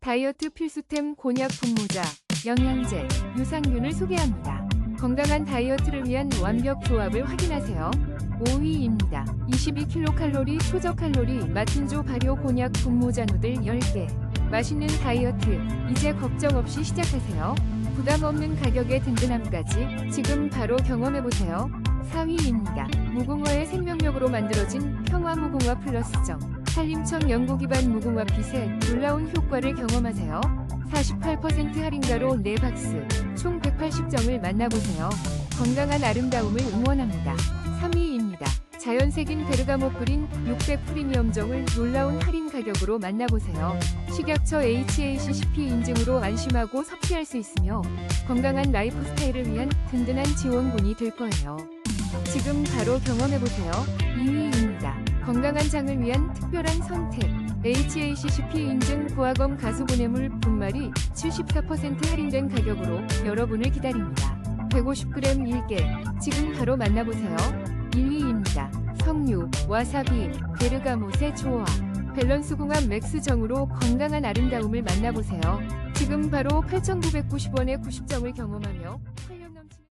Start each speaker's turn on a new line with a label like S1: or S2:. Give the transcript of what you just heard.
S1: 다이어트 필수템 곤약 분모자, 영양제, 유산균을 소개합니다. 건강한 다이어트를 위한 완벽 조합을 확인하세요. 5위입니다. 22kcal 초저칼로리 마틴조 발효 곤약 분모자 누들 10개. 맛있는 다이어트, 이제 걱정 없이 시작하세요. 부담 없는 가격의 든든함까지 지금 바로 경험해보세요. 4위입니다. 무궁화의 생명력으로 만들어진 평화 무궁화 플러스정. 산림청 연구 기반 무궁화 핏의 놀라운 효과를 경험하세요. 48% 할인가로 4박스, 총 180점을 만나보세요. 건강한 아름다움을 응원합니다. 3위입니다. 자연색인 베르가모 뿌린 600 프리미엄정을 놀라운 할인 가격으로 만나보세요. 식약처 HACCP 인증으로 안심하고 섭취할 수 있으며 건강한 라이프 스타일을 위한 든든한 지원군이 될 거예요. 지금 바로 경험해보세요. 2위입니다. 건강한 장을 위한 특별한 선택. HACCP 인증 고화검 가수분해물 분말이 74% 할인된 가격으로 여러분을 기다립니다. 150g 1개. 지금 바로 만나보세요. 1위입니다. 석류, 와사비, 베르가못의 조화. 밸런스 궁합 맥스 정으로 건강한 아름다움을 만나보세요. 지금 바로 8,990원의 90점을 경험하며 활력 넘치는